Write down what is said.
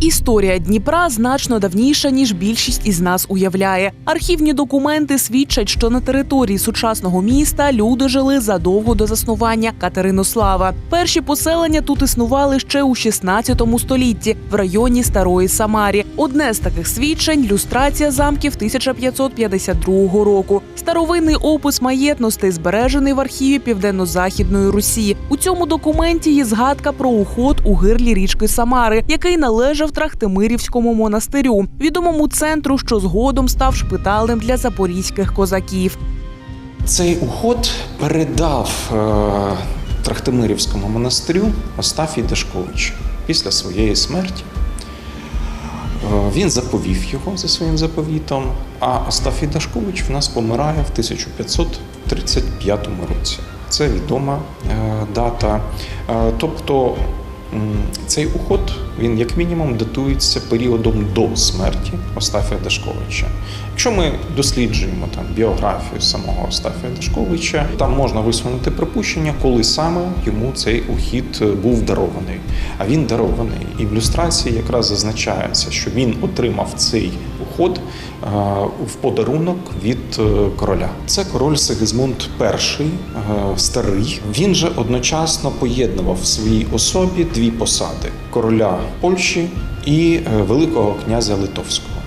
Історія Дніпра значно давніша, ніж більшість із нас уявляє. Архівні документи свідчать, що на території сучасного міста люди жили задовго до заснування Катеринослава. Перші поселення тут існували ще у 16 столітті в районі Старої Самарі. Одне з таких свідчень люстрація замків 1552 року. Старовинний опис маєтностей збережений в архіві Південно-Західної Русі. У цьому документі є згадка про уход у гирлі річки Самари, який належав Трахтимирівському монастирю, відомому центру, що згодом став шпиталем для запорізьких козаків. Цей уход передав е, Трахтимирівському монастирю Остафій Дашкович після своєї смерті. Е, Він заповів його за своїм заповітом, а Остафій Дашкович в нас помирає в 1535 році. Це відома е, дата. Е, Тобто цей уход він як мінімум датується періодом до смерті Остафія Дашковича. Якщо ми досліджуємо там біографію самого Остафія Дашковича, там можна висунути припущення, коли саме йому цей ухід е, був дарований. А він дарований. І в люстрації якраз зазначається, що він отримав цей уход е, в подарунок від е, короля. Це король Сигизмунд І, е, старий. Він же одночасно поєднував в своїй особі дві посади: короля Польщі і Великого князя Литовського.